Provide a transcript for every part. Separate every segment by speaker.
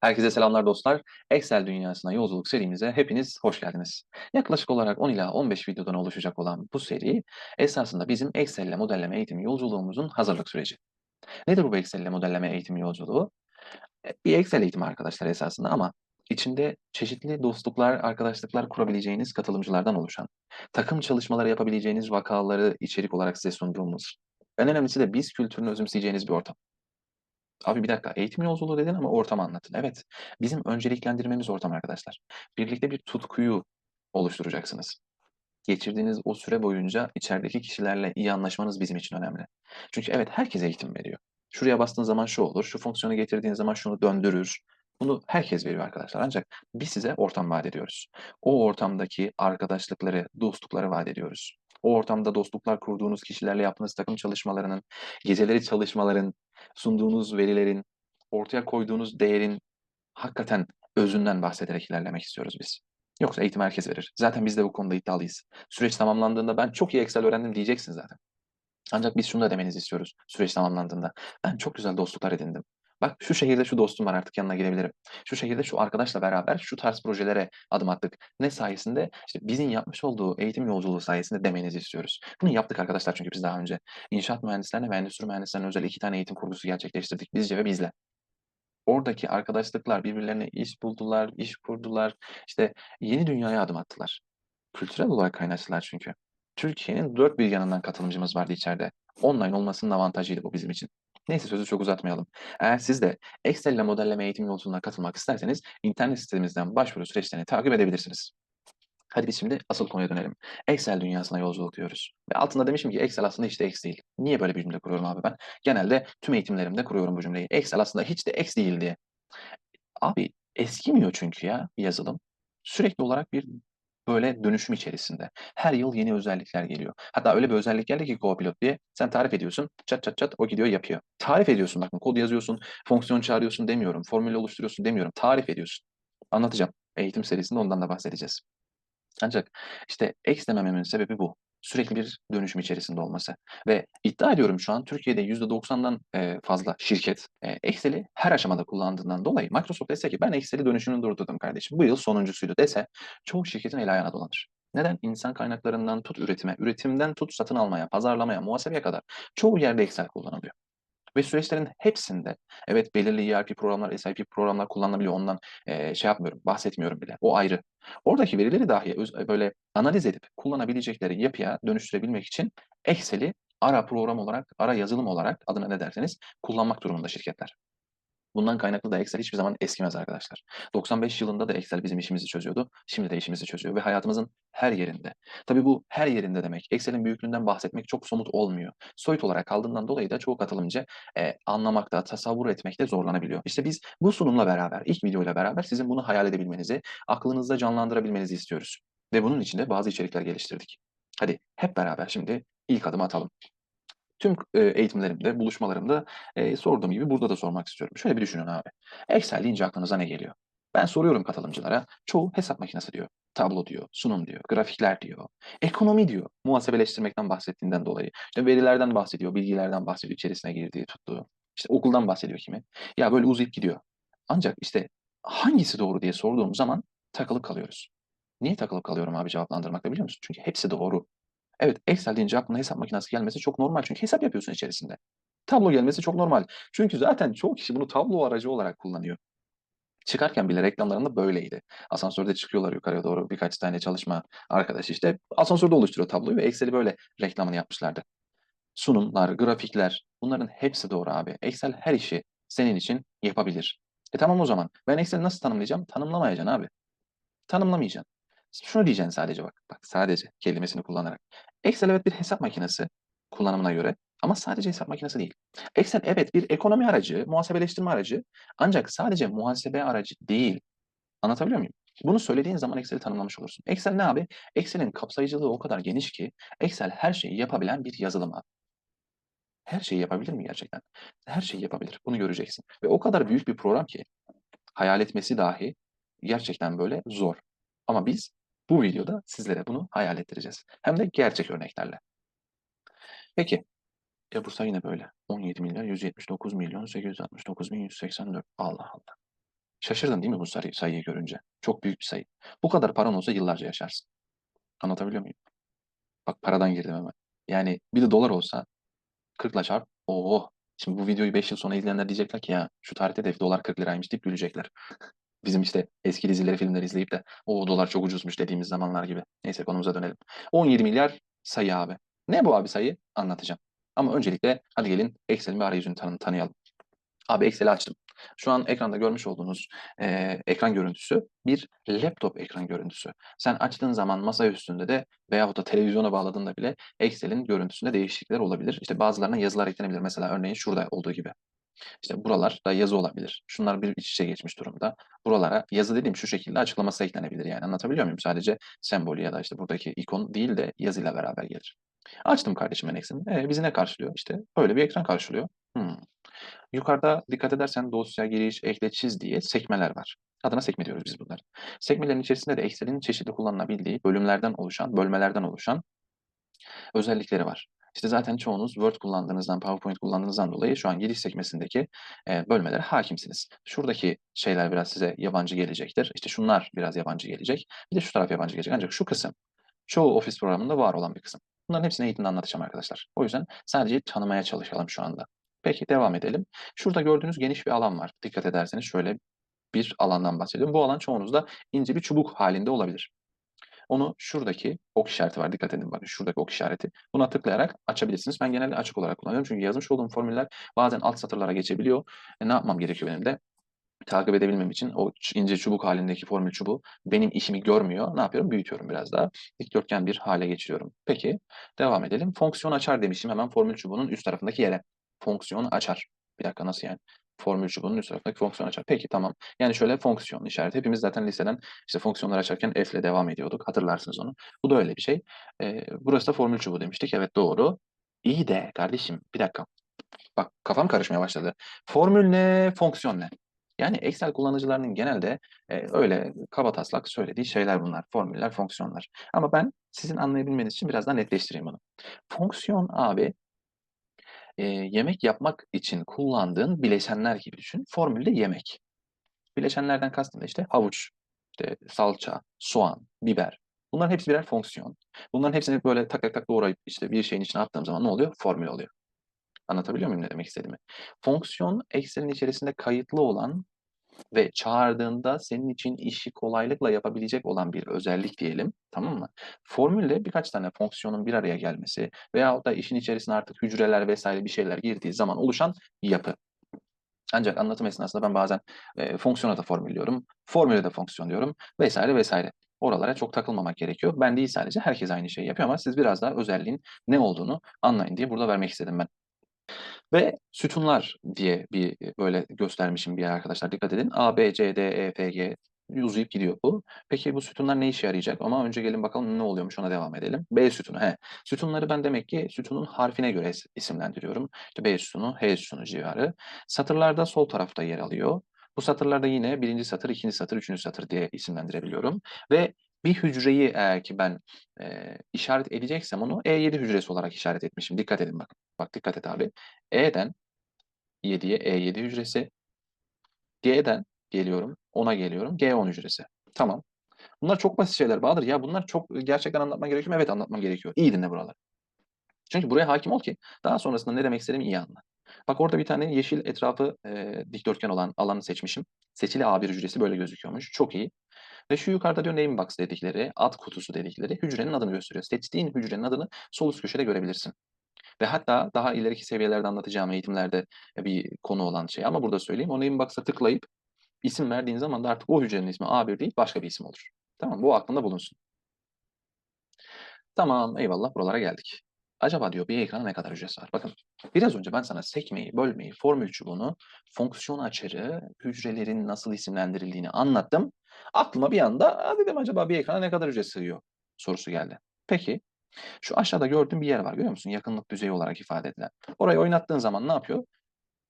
Speaker 1: Herkese selamlar dostlar. Excel dünyasına yolculuk serimize hepiniz hoş geldiniz. Yaklaşık olarak 10 ila 15 videodan oluşacak olan bu seri esasında bizim Excel ile modelleme eğitimi yolculuğumuzun hazırlık süreci. Nedir bu Excel ile modelleme eğitimi yolculuğu? E, Bir Excel eğitimi arkadaşlar esasında ama içinde çeşitli dostluklar, arkadaşlıklar kurabileceğiniz katılımcılardan oluşan, takım çalışmaları yapabileceğiniz vakaları içerik olarak size sunduğumuz, en önemlisi de biz kültürünü özümseyeceğiniz bir ortam. Abi bir dakika, eğitim yolculuğu dedin ama ortamı anlatın. Evet, bizim önceliklendirmemiz ortam arkadaşlar. Birlikte bir tutkuyu oluşturacaksınız. Geçirdiğiniz o süre boyunca içerideki kişilerle iyi anlaşmanız bizim için önemli. Çünkü evet herkes eğitim veriyor. Şuraya bastığın zaman şu olur, şu fonksiyonu getirdiğin zaman şunu döndürür. Bunu herkes veriyor arkadaşlar. Ancak biz size ortam vaat ediyoruz. O ortamdaki arkadaşlıkları, dostlukları vaat ediyoruz. O ortamda dostluklar kurduğunuz kişilerle yaptığınız takım çalışmalarının, geceleri çalışmaların, sunduğunuz verilerin, ortaya koyduğunuz değerin hakikaten özünden bahsederek ilerlemek istiyoruz biz. Yoksa eğitim herkes verir. Zaten biz de bu konuda iddialıyız. Süreç tamamlandığında ben çok iyi Excel öğrendim diyeceksin zaten. Ancak biz şunu da demenizi istiyoruz süreç tamamlandığında. Ben çok güzel dostluklar edindim. Bak şu şehirde şu dostum var artık yanına gidebilirim. Şu şehirde şu arkadaşla beraber şu tarz projelere adım attık. Ne sayesinde? İşte bizim yapmış olduğu eğitim yolculuğu sayesinde demenizi istiyoruz. Bunu yaptık arkadaşlar çünkü biz daha önce. İnşaat mühendislerine ve endüstri mühendislerine özel iki tane eğitim kurgusu gerçekleştirdik bizce ve bizle. Oradaki arkadaşlıklar birbirlerine iş buldular, iş kurdular. İşte yeni dünyaya adım attılar. Kültürel olarak kaynaştılar çünkü. Türkiye'nin dört bir yanından katılımcımız vardı içeride. Online olmasının avantajıydı bu bizim için. Neyse sözü çok uzatmayalım. Eğer siz de Excel ile modelleme eğitim yolculuğuna katılmak isterseniz internet sitemizden başvuru süreçlerini takip edebilirsiniz. Hadi biz şimdi asıl konuya dönelim. Excel dünyasına yolculuk diyoruz. Ve altında demişim ki Excel aslında hiç de X değil. Niye böyle bir cümle kuruyorum abi ben? Genelde tüm eğitimlerimde kuruyorum bu cümleyi. Excel aslında hiç de X değil diye. Abi eskimiyor çünkü ya yazılım. Sürekli olarak bir böyle dönüşüm içerisinde. Her yıl yeni özellikler geliyor. Hatta öyle bir özellik geldi ki Copilot diye sen tarif ediyorsun. Çat çat çat o gidiyor yapıyor. Tarif ediyorsun bakın kod yazıyorsun, fonksiyon çağırıyorsun demiyorum. Formül oluşturuyorsun demiyorum. Tarif ediyorsun. Anlatacağım. Eğitim serisinde ondan da bahsedeceğiz. Ancak işte X demememin sebebi bu. Sürekli bir dönüşüm içerisinde olması. Ve iddia ediyorum şu an Türkiye'de %90'dan e, fazla şirket e, Excel'i her aşamada kullandığından dolayı Microsoft dese ki ben Excel'i dönüşümünü durdurdum kardeşim. Bu yıl sonuncusuydu dese çoğu şirketin el ayağına dolanır. Neden? İnsan kaynaklarından tut üretime, üretimden tut satın almaya, pazarlamaya, muhasebeye kadar çoğu yerde Excel kullanılıyor. Ve süreçlerin hepsinde evet belirli ERP programlar, SAP programlar kullanılabiliyor. Ondan e, şey yapmıyorum, bahsetmiyorum bile. O ayrı. Oradaki verileri dahi öz, böyle analiz edip kullanabilecekleri yapıya dönüştürebilmek için Excel'i ara program olarak, ara yazılım olarak adına ne derseniz kullanmak durumunda şirketler. Bundan kaynaklı da Excel hiçbir zaman eskimez arkadaşlar. 95 yılında da Excel bizim işimizi çözüyordu. Şimdi de işimizi çözüyor ve hayatımızın her yerinde. Tabii bu her yerinde demek. Excel'in büyüklüğünden bahsetmek çok somut olmuyor. Soyut olarak kaldığından dolayı da çoğu katılımcı e, anlamakta, tasavvur etmekte zorlanabiliyor. İşte biz bu sunumla beraber, ilk videoyla beraber sizin bunu hayal edebilmenizi, aklınızda canlandırabilmenizi istiyoruz. Ve bunun için de bazı içerikler geliştirdik. Hadi hep beraber şimdi ilk adım atalım tüm eğitimlerimde, buluşmalarımda e, sorduğum gibi burada da sormak istiyorum. Şöyle bir düşünün abi. Excel deyince aklınıza ne geliyor? Ben soruyorum katılımcılara. Çoğu hesap makinesi diyor. Tablo diyor, sunum diyor, grafikler diyor, ekonomi diyor. Muhasebeleştirmekten bahsettiğinden dolayı. İşte verilerden bahsediyor, bilgilerden bahsediyor, içerisine girdiği, tuttuğu. İşte okuldan bahsediyor kimi. Ya böyle uzayıp gidiyor. Ancak işte hangisi doğru diye sorduğum zaman takılıp kalıyoruz. Niye takılıp kalıyorum abi cevaplandırmakta biliyor musun? Çünkü hepsi doğru. Evet, Excel deyince aklına hesap makinesi gelmesi çok normal çünkü hesap yapıyorsun içerisinde. Tablo gelmesi çok normal. Çünkü zaten çoğu kişi bunu tablo aracı olarak kullanıyor. Çıkarken bile reklamlarında böyleydi. Asansörde çıkıyorlar yukarıya doğru birkaç tane çalışma arkadaş işte asansörde oluşturuyor tabloyu ve Excel'i böyle reklamını yapmışlardı. Sunumlar, grafikler bunların hepsi doğru abi. Excel her işi senin için yapabilir. E tamam o zaman. Ben Excel'i nasıl tanımlayacağım? Tanımlamayacaksın abi. Tanımlamayacaksın. Şunu diyeceksin sadece bak. Bak sadece kelimesini kullanarak. Excel evet bir hesap makinesi kullanımına göre ama sadece hesap makinesi değil. Excel evet bir ekonomi aracı, muhasebeleştirme aracı ancak sadece muhasebe aracı değil. Anlatabiliyor muyum? Bunu söylediğin zaman Excel'i tanımlamış olursun. Excel ne abi? Excel'in kapsayıcılığı o kadar geniş ki Excel her şeyi yapabilen bir yazılım abi. Her şeyi yapabilir mi gerçekten? Her şeyi yapabilir. Bunu göreceksin. Ve o kadar büyük bir program ki hayal etmesi dahi gerçekten böyle zor. Ama biz bu videoda sizlere bunu hayal ettireceğiz. Hem de gerçek örneklerle. Peki. Ya Bursa yine böyle. 17 milyar 179 milyon 869 bin 184. Allah Allah. Şaşırdın değil mi bu sayı, sayıyı görünce? Çok büyük bir sayı. Bu kadar paran olsa yıllarca yaşarsın. Anlatabiliyor muyum? Bak paradan girdim hemen. Yani bir de dolar olsa 40'la çarp. Oo. Şimdi bu videoyu 5 yıl sonra izleyenler diyecekler ki ya şu tarihte de dolar 40 liraymış deyip gülecekler. Bizim işte eski dizileri, filmleri izleyip de o dolar çok ucuzmuş dediğimiz zamanlar gibi. Neyse konumuza dönelim. 17 milyar sayı abi. Ne bu abi sayı? Anlatacağım. Ama öncelikle hadi gelin Excel'in bir arayüzünü tanı tanıyalım. Abi Excel'i açtım. Şu an ekranda görmüş olduğunuz e, ekran görüntüsü bir laptop ekran görüntüsü. Sen açtığın zaman masa üstünde de veyahut da televizyona bağladığında bile Excel'in görüntüsünde değişiklikler olabilir. İşte bazılarına yazılar eklenebilir. Mesela örneğin şurada olduğu gibi. İşte buralar da yazı olabilir. Şunlar bir iç içe geçmiş durumda. Buralara yazı dediğim şu şekilde açıklaması eklenebilir yani. Anlatabiliyor muyum? Sadece sembolü ya da işte buradaki ikon değil de yazıyla beraber gelir. Açtım kardeşim ben Excel'i. E, bizi ne karşılıyor? İşte böyle bir ekran karşılıyor. Hmm. Yukarıda dikkat edersen dosya, giriş, ekle, çiz diye sekmeler var. Adına sekme diyoruz biz bunları. Sekmelerin içerisinde de Excel'in çeşitli kullanılabildiği bölümlerden oluşan, bölmelerden oluşan özellikleri var. İşte zaten çoğunuz Word kullandığınızdan, PowerPoint kullandığınızdan dolayı şu an giriş sekmesindeki e, bölmelere hakimsiniz. Şuradaki şeyler biraz size yabancı gelecektir. İşte şunlar biraz yabancı gelecek. Bir de şu taraf yabancı gelecek. Ancak şu kısım çoğu Office programında var olan bir kısım. Bunların hepsini eğitimde anlatacağım arkadaşlar. O yüzden sadece tanımaya çalışalım şu anda. Peki devam edelim. Şurada gördüğünüz geniş bir alan var. Dikkat ederseniz şöyle bir alandan bahsediyorum. Bu alan çoğunuzda ince bir çubuk halinde olabilir. Onu şuradaki ok işareti var. Dikkat edin bakın şuradaki ok işareti. Buna tıklayarak açabilirsiniz. Ben genelde açık olarak kullanıyorum. Çünkü yazmış olduğum formüller bazen alt satırlara geçebiliyor. E, ne yapmam gerekiyor benim de? takip edebilmem için o ince çubuk halindeki formül çubuğu benim işimi görmüyor. Ne yapıyorum? Büyütüyorum biraz daha. Dikdörtgen bir hale geçiriyorum. Peki devam edelim. Fonksiyon açar demişim hemen formül çubuğunun üst tarafındaki yere. Fonksiyon açar. Bir dakika nasıl yani? Formül çubuğunun üst tarafındaki fonksiyon açar. Peki tamam. Yani şöyle fonksiyon işareti. Hepimiz zaten liseden işte fonksiyonlar açarken F ile devam ediyorduk. Hatırlarsınız onu. Bu da öyle bir şey. Ee, burası da formül çubuğu demiştik. Evet doğru. İyi de kardeşim bir dakika. Bak kafam karışmaya başladı. Formül ne, fonksiyon ne? Yani Excel kullanıcılarının genelde e, öyle kabataslak söylediği şeyler bunlar. Formüller, fonksiyonlar. Ama ben sizin anlayabilmeniz için biraz daha netleştireyim bunu. Fonksiyon abi e, yemek yapmak için kullandığın bileşenler gibi düşün. Formülde yemek. Bileşenlerden kastım da işte havuç, işte salça, soğan, biber. Bunların hepsi birer fonksiyon. Bunların hepsini böyle tak tak tak doğrayıp işte bir şeyin içine attığım zaman ne oluyor? Formül oluyor. Anlatabiliyor muyum ne demek istediğimi? Fonksiyon Excel'in içerisinde kayıtlı olan ve çağırdığında senin için işi kolaylıkla yapabilecek olan bir özellik diyelim. Tamam mı? Formülle birkaç tane fonksiyonun bir araya gelmesi veyahut da işin içerisine artık hücreler vesaire bir şeyler girdiği zaman oluşan yapı. Ancak anlatım esnasında ben bazen e, fonksiyona da formül diyorum, formüle de fonksiyon diyorum vesaire vesaire. Oralara çok takılmamak gerekiyor. Ben değil sadece herkes aynı şeyi yapıyor ama siz biraz daha özelliğin ne olduğunu anlayın diye burada vermek istedim ben. Ve sütunlar diye bir böyle göstermişim bir arkadaşlar. Dikkat edin. A, B, C, D, E, F, G uzayıp gidiyor bu. Peki bu sütunlar ne işe yarayacak? Ama önce gelin bakalım ne oluyormuş ona devam edelim. B sütunu. He. Sütunları ben demek ki sütunun harfine göre isimlendiriyorum. İşte B sütunu, H sütunu civarı. Satırlarda sol tarafta yer alıyor. Bu satırlarda yine birinci satır, ikinci satır, üçüncü satır diye isimlendirebiliyorum. Ve bir hücreyi eğer ki ben e, işaret edeceksem onu E7 hücresi olarak işaret etmişim. Dikkat edin bak. Bak dikkat et abi. E'den 7'ye E7 hücresi. G'den geliyorum. 10'a geliyorum. G10 hücresi. Tamam. Bunlar çok basit şeyler Bahadır. Ya bunlar çok gerçekten anlatmam gerekiyor mu? Evet anlatmam gerekiyor. İyi dinle buraları. Çünkü buraya hakim ol ki daha sonrasında ne demek istediğimi iyi anla. Bak orada bir tane yeşil etrafı e, dikdörtgen olan alanı seçmişim. Seçili A1 hücresi böyle gözüküyormuş. Çok iyi. Ve şu yukarıda diyor name box dedikleri, ad kutusu dedikleri hücrenin adını gösteriyor. Seçtiğin hücrenin adını sol üst köşede görebilirsin. Ve hatta daha ileriki seviyelerde anlatacağım eğitimlerde bir konu olan şey ama burada söyleyeyim. O name box'a tıklayıp isim verdiğin zaman da artık o hücrenin ismi A1 değil başka bir isim olur. Tamam bu aklında bulunsun. Tamam eyvallah buralara geldik. Acaba diyor bir ekrana ne kadar hücresi var? Bakın biraz önce ben sana sekmeyi, bölmeyi, formül çubuğunu, fonksiyon açarı, hücrelerin nasıl isimlendirildiğini anlattım. Aklıma bir anda dedim acaba bir ekrana ne kadar hücre sığıyor sorusu geldi. Peki şu aşağıda gördüğün bir yer var görüyor musun? Yakınlık düzeyi olarak ifade edilen. Orayı oynattığın zaman ne yapıyor?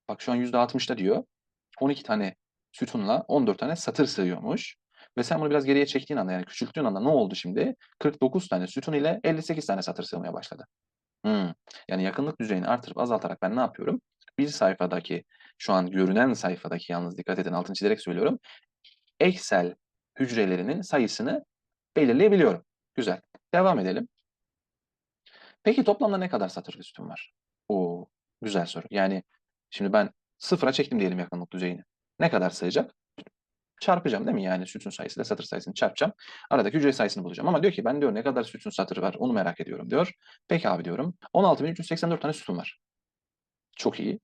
Speaker 1: Bak şu an %60'da diyor. 12 tane sütunla 14 tane satır sığıyormuş. Ve sen bunu biraz geriye çektiğin anda yani küçülttüğün anda ne oldu şimdi? 49 tane sütun ile 58 tane satır sığmaya başladı. Hmm. Yani yakınlık düzeyini artırıp azaltarak ben ne yapıyorum? Bir sayfadaki şu an görünen sayfadaki yalnız dikkat edin altını çizerek söylüyorum. Excel hücrelerinin sayısını belirleyebiliyorum. Güzel. Devam edelim. Peki toplamda ne kadar satır sütun var? Oo, güzel soru. Yani şimdi ben sıfıra çektim diyelim yakınlık düzeyini. Ne kadar sığacak? Çarpacağım değil mi? Yani sütun sayısıyla satır sayısını çarpacağım. Aradaki hücre sayısını bulacağım. Ama diyor ki ben diyor ne kadar sütun satır var onu merak ediyorum diyor. Peki abi diyorum. 16.384 tane sütun var. Çok iyi.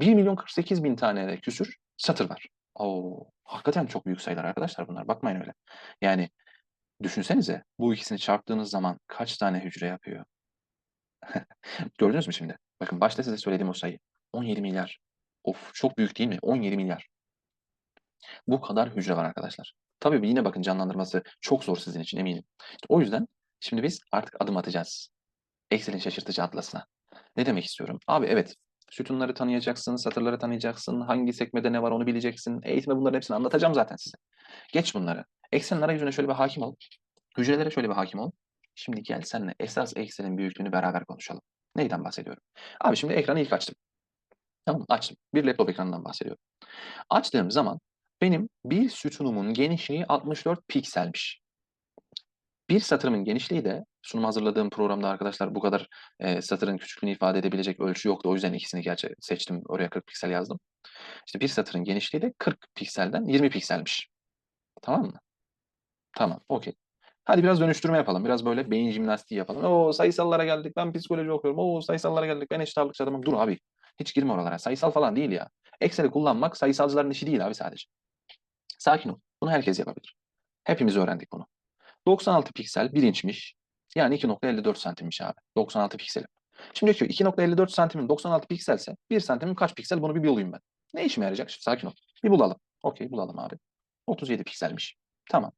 Speaker 1: 1 milyon 48 bin tane de küsür satır var. Oo, hakikaten çok büyük sayılar arkadaşlar bunlar. Bakmayın öyle. Yani düşünsenize bu ikisini çarptığınız zaman kaç tane hücre yapıyor? Gördünüz mü şimdi? Bakın başta size söylediğim o sayı. 17 milyar. Of çok büyük değil mi? 17 milyar. Bu kadar hücre var arkadaşlar. Tabii yine bakın canlandırması çok zor sizin için eminim. İşte o yüzden şimdi biz artık adım atacağız. Excel'in şaşırtıcı atlasına. Ne demek istiyorum? Abi evet sütunları tanıyacaksın, satırları tanıyacaksın, hangi sekmede ne var onu bileceksin. Eğitime bunların hepsini anlatacağım zaten size. Geç bunları. Excel'in arayüzüne şöyle bir hakim ol. Hücrelere şöyle bir hakim ol. Şimdi gel seninle esas Excel'in büyüklüğünü beraber konuşalım. Neyden bahsediyorum? Abi şimdi ekranı ilk açtım. Tamam açtım. Bir laptop ekranından bahsediyorum. Açtığım zaman benim bir sütunumun genişliği 64 pikselmiş. Bir satırımın genişliği de sunum hazırladığım programda arkadaşlar bu kadar e, satırın küçüklüğünü ifade edebilecek ölçü yoktu. O yüzden ikisini gerçi seçtim. Oraya 40 piksel yazdım. İşte bir satırın genişliği de 40 pikselden 20 pikselmiş. Tamam mı? Tamam. Okey. Hadi biraz dönüştürme yapalım. Biraz böyle beyin jimnastiği yapalım. Oo sayısallara geldik. Ben psikoloji okuyorum. Oo sayısallara geldik. Ben eşit ağırlıkçı adamım. Dur abi. Hiç girme oralara. Sayısal falan değil ya. Excel'i kullanmak sayısalcıların işi değil abi sadece. Sakin ol. Bunu herkes yapabilir. Hepimiz öğrendik bunu. 96 piksel 1 inçmiş. Yani 2.54 santimmiş abi. 96 pikselim. Şimdi diyor ki 2.54 santimin 96 pikselse 1 santimin kaç piksel bunu bir bulayım ben. Ne işime yarayacak? Şimdi sakin ol. Bir bulalım. Okey bulalım abi. 37 pikselmiş. Tamam.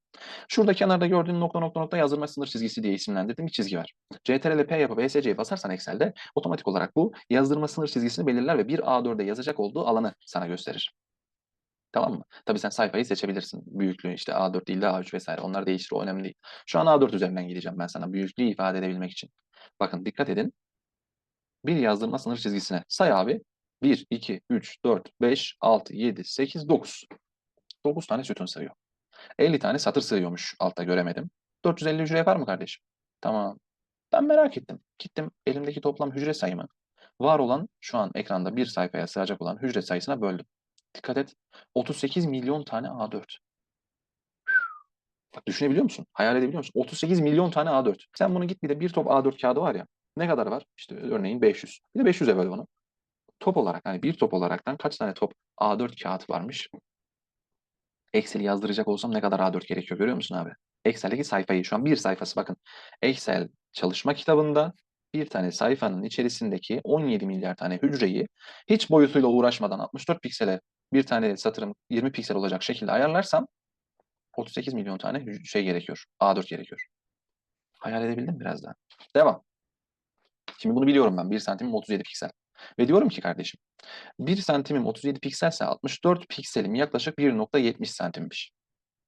Speaker 1: Şurada kenarda gördüğün nokta nokta nokta yazdırma sınır çizgisi diye isimlendirdiğim bir çizgi var. CTRL P yapıp ESC'ye basarsan Excel'de otomatik olarak bu yazdırma sınır çizgisini belirler ve bir A4'e yazacak olduğu alanı sana gösterir. Tamam mı? Tabii sen sayfayı seçebilirsin. Büyüklüğü işte A4 değil de A3 vesaire. Onlar değişir. O önemli değil. Şu an A4 üzerinden gideceğim ben sana büyüklüğü ifade edebilmek için. Bakın dikkat edin. Bir yazdırma sınır çizgisine. Say abi. 1, 2, 3, 4, 5, 6, 7, 8, 9. 9 tane sütun sığıyor. 50 tane satır sığıyormuş. Altta göremedim. 450 hücre yapar mı kardeşim? Tamam. Ben merak ettim. Gittim elimdeki toplam hücre sayımı var olan şu an ekranda bir sayfaya sığacak olan hücre sayısına böldüm. Dikkat et. 38 milyon tane A4. Bak düşünebiliyor musun? Hayal edebiliyor musun? 38 milyon tane A4. Sen bunu git bir de bir top A4 kağıdı var ya. Ne kadar var? İşte örneğin 500. Bir de 500'e böl bunu. Top olarak hani bir top olaraktan kaç tane top A4 kağıt varmış? Excel'i yazdıracak olsam ne kadar A4 gerekiyor görüyor musun abi? Excel'deki sayfayı şu an bir sayfası bakın. Excel çalışma kitabında bir tane sayfanın içerisindeki 17 milyar tane hücreyi hiç boyutuyla uğraşmadan 64 piksele bir tane satırım 20 piksel olacak şekilde ayarlarsam 38 milyon tane şey gerekiyor. A4 gerekiyor. Hayal edebildim biraz daha. Devam. Şimdi bunu biliyorum ben. 1 santimim 37 piksel. Ve diyorum ki kardeşim 1 santimim 37 pikselse 64 pikselim yaklaşık 1.70 santimmiş.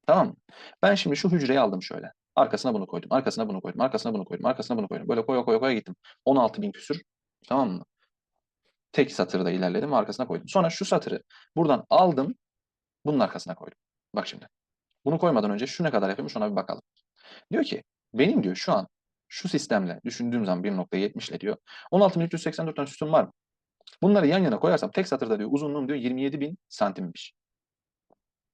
Speaker 1: Tamam mı? Ben şimdi şu hücreyi aldım şöyle. Arkasına bunu koydum. Arkasına bunu koydum. Arkasına bunu koydum. Arkasına bunu koydum. Böyle koya koya koya gittim. 16 bin küsür. Tamam mı? Tek satırda ilerledim. Arkasına koydum. Sonra şu satırı buradan aldım. Bunun arkasına koydum. Bak şimdi. Bunu koymadan önce şu ne kadar yapıyormuş ona bir bakalım. Diyor ki benim diyor şu an şu sistemle düşündüğüm zaman 1.70 ile diyor 16.384 tane sütun var mı? Bunları yan yana koyarsam tek satırda diyor uzunluğum diyor 27.000 santimmiş.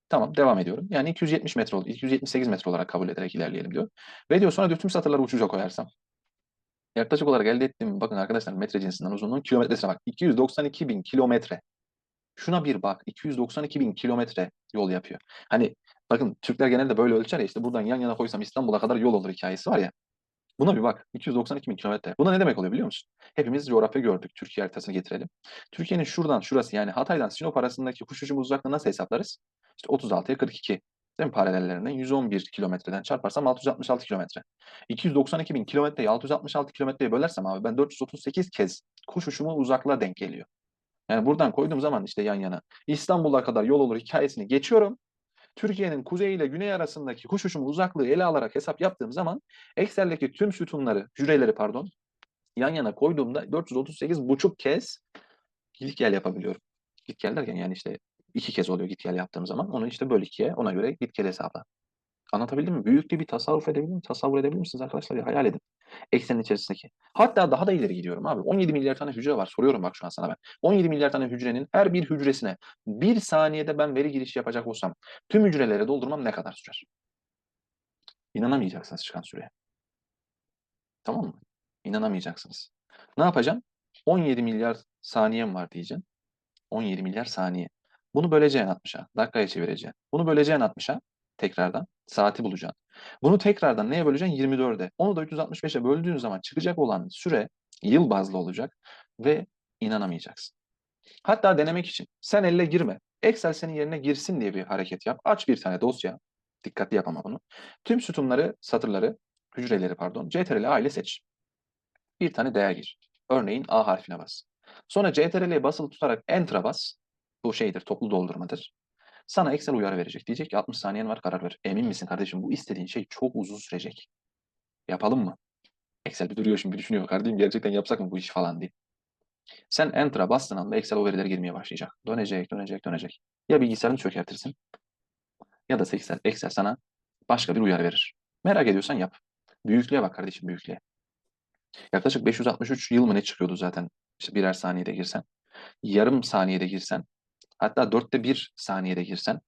Speaker 1: Tamam devam ediyorum. Yani 270 metre oldu. 278 metre olarak kabul ederek ilerleyelim diyor. Ve diyor sonra diyor tüm satırları uçuca koyarsam. Yaklaşık olarak elde ettiğim bakın arkadaşlar metre cinsinden uzunluğun kilometresine bak. 292 bin kilometre. Şuna bir bak. 292 bin kilometre yol yapıyor. Hani bakın Türkler genelde böyle ölçer ya işte buradan yan yana koysam İstanbul'a kadar yol olur hikayesi var ya. Buna bir bak. 292 bin kilometre. Buna ne demek oluyor biliyor musun? Hepimiz coğrafya gördük. Türkiye haritasını getirelim. Türkiye'nin şuradan şurası yani Hatay'dan Sinop arasındaki kuş uçumu uzaklığı nasıl hesaplarız? İşte 36'ya 42. Değil mi paralellerinden? 111 kilometreden çarparsam 666 kilometre. 292 bin kilometreyi 666 kilometreye bölersem abi ben 438 kez kuş uçumu uzaklığa denk geliyor. Yani buradan koyduğum zaman işte yan yana İstanbul'a kadar yol olur hikayesini geçiyorum. Türkiye'nin kuzey ile güney arasındaki kuş uçumu uzaklığı ele alarak hesap yaptığım zaman Excel'deki tüm sütunları, hücreleri pardon yan yana koyduğumda 438 buçuk kez git gel yapabiliyorum. Git gel derken yani işte İki kez oluyor git gel yaptığım zaman. Onu işte böl ikiye. Ona göre git gel hesapla. Anlatabildim mi? Büyüklüğü bir tasarruf edebilir mi? Tasavvur edebilir misiniz arkadaşlar? Ya, hayal edin. Eksenin içerisindeki. Hatta daha da ileri gidiyorum abi. 17 milyar tane hücre var. Soruyorum bak şu an sana ben. 17 milyar tane hücrenin her bir hücresine bir saniyede ben veri girişi yapacak olsam tüm hücrelere doldurmam ne kadar sürer? İnanamayacaksınız çıkan süreye. Tamam mı? İnanamayacaksınız. Ne yapacağım? 17 milyar saniyem var diyeceğim. 17 milyar saniye. Bunu böleceğin 60'a. Dakikaya çevireceksin. Bunu böleceğin 60'a. Tekrardan. Saati bulacaksın. Bunu tekrardan neye böleceksin? 24'e. Onu da 365'e böldüğün zaman çıkacak olan süre yıl bazlı olacak ve inanamayacaksın. Hatta denemek için sen elle girme. Excel senin yerine girsin diye bir hareket yap. Aç bir tane dosya. Dikkatli yap ama bunu. Tüm sütunları, satırları, hücreleri pardon, CTRL A ile seç. Bir tane değer gir. Örneğin A harfine bas. Sonra CTRL'ye basılı tutarak Enter'a bas. Bu şeydir, toplu doldurmadır. Sana Excel uyarı verecek. Diyecek ki 60 saniyen var karar ver. Emin misin kardeşim bu istediğin şey çok uzun sürecek. Yapalım mı? Excel bir duruyor şimdi bir düşünüyor. Kardeşim gerçekten yapsak mı bu işi falan diye. Sen Enter'a bastığın anda Excel o verileri girmeye başlayacak. Dönecek, dönecek, dönecek. Ya bilgisayarını çökertirsin ya da Excel, Excel sana başka bir uyarı verir. Merak ediyorsan yap. Büyüklüğe bak kardeşim büyüklüğe. Yaklaşık 563 yıl mı ne çıkıyordu zaten işte birer saniyede girsen. Yarım saniyede girsen. Hatta dörtte bir saniyede girsen.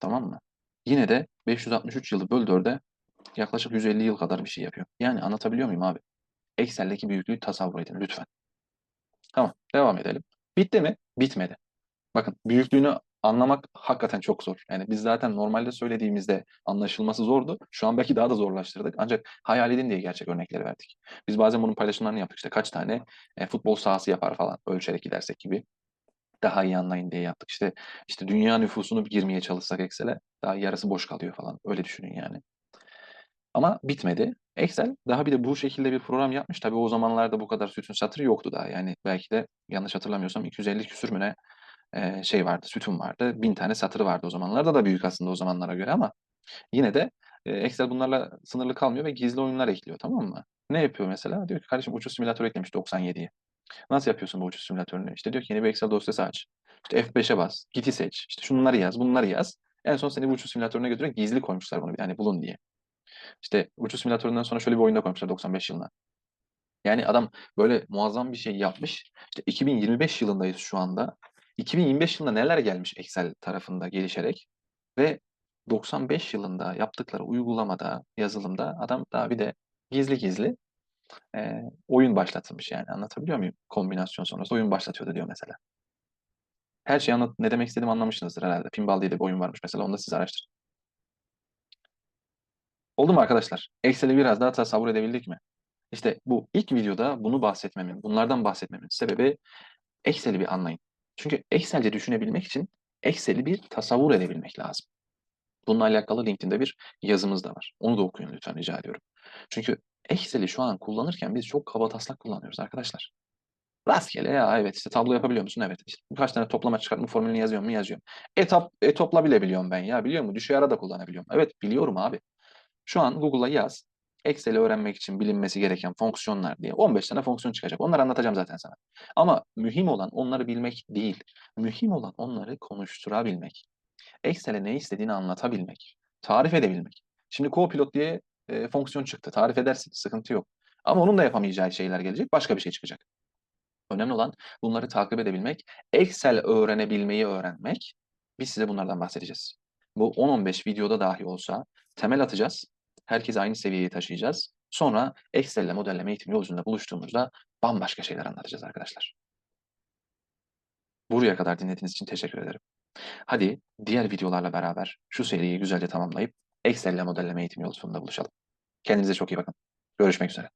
Speaker 1: Tamam mı? Yine de 563 yılı böl 4'e yaklaşık 150 yıl kadar bir şey yapıyor. Yani anlatabiliyor muyum abi? Excel'deki büyüklüğü tasavvur edin lütfen. Tamam devam edelim. Bitti mi? Bitmedi. Bakın büyüklüğünü anlamak hakikaten çok zor. Yani biz zaten normalde söylediğimizde anlaşılması zordu. Şu an belki daha da zorlaştırdık. Ancak hayal edin diye gerçek örnekleri verdik. Biz bazen bunun paylaşımlarını yaptık. İşte kaç tane e, futbol sahası yapar falan ölçerek gidersek gibi. Daha iyi anlayın diye yaptık. İşte işte dünya nüfusunu girmeye çalışsak Excel'e daha yarısı boş kalıyor falan. Öyle düşünün yani. Ama bitmedi. Excel daha bir de bu şekilde bir program yapmış. Tabii o zamanlarda bu kadar sütun satırı yoktu daha. Yani belki de yanlış hatırlamıyorsam 250 küsür mü ne e, şey vardı, sütun vardı. Bin tane satırı vardı o zamanlarda da büyük aslında o zamanlara göre ama yine de e, Excel bunlarla sınırlı kalmıyor ve gizli oyunlar ekliyor tamam mı? Ne yapıyor mesela? Diyor ki kardeşim uçuş simülatörü eklemiş 97'ye. Nasıl yapıyorsun bu uçuş simülatörünü? İşte diyor ki yeni bir Excel dosyası aç. İşte F5'e bas. Git'i seç. İşte şunları yaz, bunları yaz. En son seni bu uçuş simülatörüne götürüyor. Gizli koymuşlar bunu yani bulun diye. İşte uçuş simülatöründen sonra şöyle bir oyunda koymuşlar 95 yılına. Yani adam böyle muazzam bir şey yapmış. İşte 2025 yılındayız şu anda. 2025 yılında neler gelmiş Excel tarafında gelişerek ve 95 yılında yaptıkları uygulamada, yazılımda adam daha bir de gizli gizli e, oyun başlatılmış yani anlatabiliyor muyum? Kombinasyon sonrası oyun başlatıyordu diyor mesela. Her şeyi anlat ne demek istediğimi anlamışsınızdır herhalde. Pinball diye de bir oyun varmış mesela onu da siz araştırın. Oldu mu arkadaşlar? Excel'i biraz daha tasavvur edebildik mi? İşte bu ilk videoda bunu bahsetmemin, bunlardan bahsetmemin sebebi Excel'i bir anlayın. Çünkü Excel'ce düşünebilmek için Excel'i bir tasavvur edebilmek lazım. Bununla alakalı LinkedIn'de bir yazımız da var. Onu da okuyun lütfen rica ediyorum. Çünkü Excel'i şu an kullanırken biz çok kaba taslak kullanıyoruz arkadaşlar. Rastgele ya evet işte tablo yapabiliyor musun? Evet. İşte birkaç tane toplama çıkartma formülünü yazıyor mu? Yazıyorum. Etap, e, topla bile biliyorum ben ya biliyor musun? Düşey ara da kullanabiliyorum. Evet biliyorum abi. Şu an Google'a yaz. Excel'i öğrenmek için bilinmesi gereken fonksiyonlar diye 15 tane fonksiyon çıkacak. Onları anlatacağım zaten sana. Ama mühim olan onları bilmek değil. Mühim olan onları konuşturabilmek. Excel'e ne istediğini anlatabilmek. Tarif edebilmek. Şimdi Copilot diye e, fonksiyon çıktı. Tarif edersin. Sıkıntı yok. Ama onun da yapamayacağı şeyler gelecek. Başka bir şey çıkacak. Önemli olan bunları takip edebilmek. Excel öğrenebilmeyi öğrenmek. Biz size bunlardan bahsedeceğiz. Bu 10-15 videoda dahi olsa temel atacağız. Herkesi aynı seviyeye taşıyacağız. Sonra Excel ile modelleme eğitim yolculuğunda buluştuğumuzda bambaşka şeyler anlatacağız arkadaşlar. Buraya kadar dinlediğiniz için teşekkür ederim. Hadi diğer videolarla beraber şu seriyi güzelce tamamlayıp Excel ile modelleme eğitim yolculuğunda buluşalım. Kendinize çok iyi bakın. Görüşmek üzere.